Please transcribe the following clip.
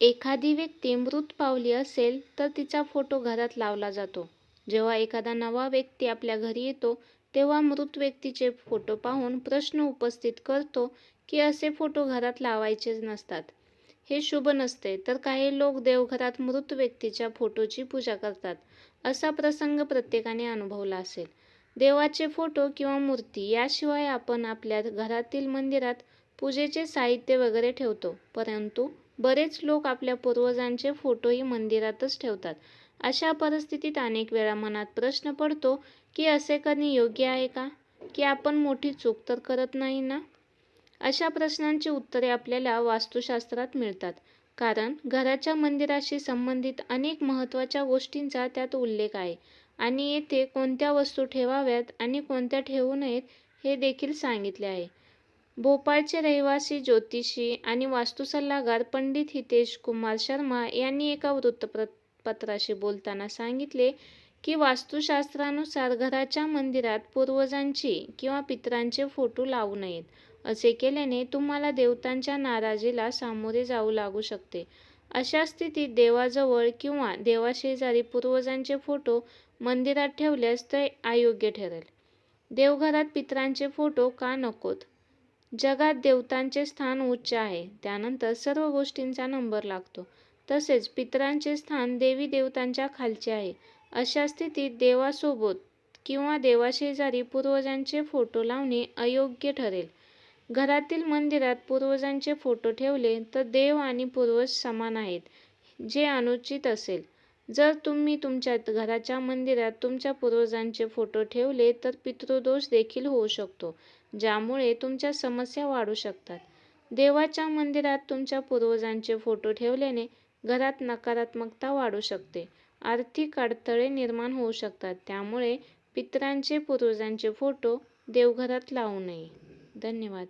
एखादी व्यक्ती मृत पावली असेल तर तिचा फोटो घरात लावला जातो. जेव्हा एखादा नवा व्यक्ती आपल्या घरी येतो तेव्हा मृत व्यक्तीचे फोटो पाहून प्रश्न उपस्थित करतो की असे फोटो घरात लावायचे नसतात. हे शुभ नसते. तर काही लोक देवघरात मृत व्यक्तीच्या फोटोची पूजा करतात. असा प्रसंग प्रत्येकाने अनुभवला असेल. देवाचे फोटो किंवा मूर्ती याशिवाय आपण आपल्या घरातील मंदिरात पूजेचे साहित्य वगैरे ठेवतो. परंतु बरेच लोक आपल्या पूर्वजांचे फोटोही मंदिरातच ठेवतात. अशा परिस्थितीत अनेक वेळा मनात प्रश्न पडतो की असे करणे योग्य आहे का? की आपण मोठी चूक तर करत नाही ना? अशा प्रश्नांची उत्तरे आपल्याला वास्तुशास्त्रात मिळतात. कारण घराच्या मंदिराशी संबंधित अनेक महत्त्वाच्या गोष्टींचा त्यात उल्लेख आहे आणि येथे कोणत्या वस्तू ठेवाव्यात आणि कोणत्या ठेवू नयेत हे देखील सांगितले आहे. भोपाळचे रहिवासी ज्योतिषी आणि वास्तुसल्लागार पंडित हितेश कुमार शर्मा यांनी एका वृत्तपत्राशी बोलताना सांगितले की वास्तुशास्त्रानुसार घराच्या मंदिरात पूर्वजांची किंवा पितरांचे फोटो लावू नयेत. असे केल्याने तुम्हाला देवतांच्या नाराजीला सामोरे जाऊ लागू शकते. अशा स्थितीत देवाजवळ किंवा देवाशेजारी पूर्वजांचे फोटो मंदिरात ठेवल्यास ते अयोग्य ठरेल. देवघरात पितरांचे फोटो का नकोत? जगात देवतांचे स्थान उच्च आहे. त्यानंतर सर्व गोष्टींचा नंबर लागतो. तसेच पितरांचे स्थान देवी देवतांच्या खालचे आहे. अशा स्थितीत देवासोबत किंवा देवाशेजारी पूर्वजांचे फोटो लावणे अयोग्य ठरेल. घरातील मंदिरात पूर्वजांचे फोटो ठेवले तर देव आणि पूर्वज समान आहेत जे अनुचित असेल. जर तुम्ही तुमच्या घराच्या मंदिरात तुमच्या पूर्वजांचे फोटो ठेवले तर पितृदोष देखील होऊ शकतो ज्यामुळे तुमच्या समस्या वाढू शकतात. देवाच्या मंदिरात तुमच्या पूर्वजांचे फोटो ठेवल्याने घरात नकारात्मकता वाढू शकते, आर्थिक अडथळे निर्माण होऊ शकतात. त्यामुळे पितरांचे, पूर्वजांचे फोटो देवघरात लावू नये. धन्यवाद.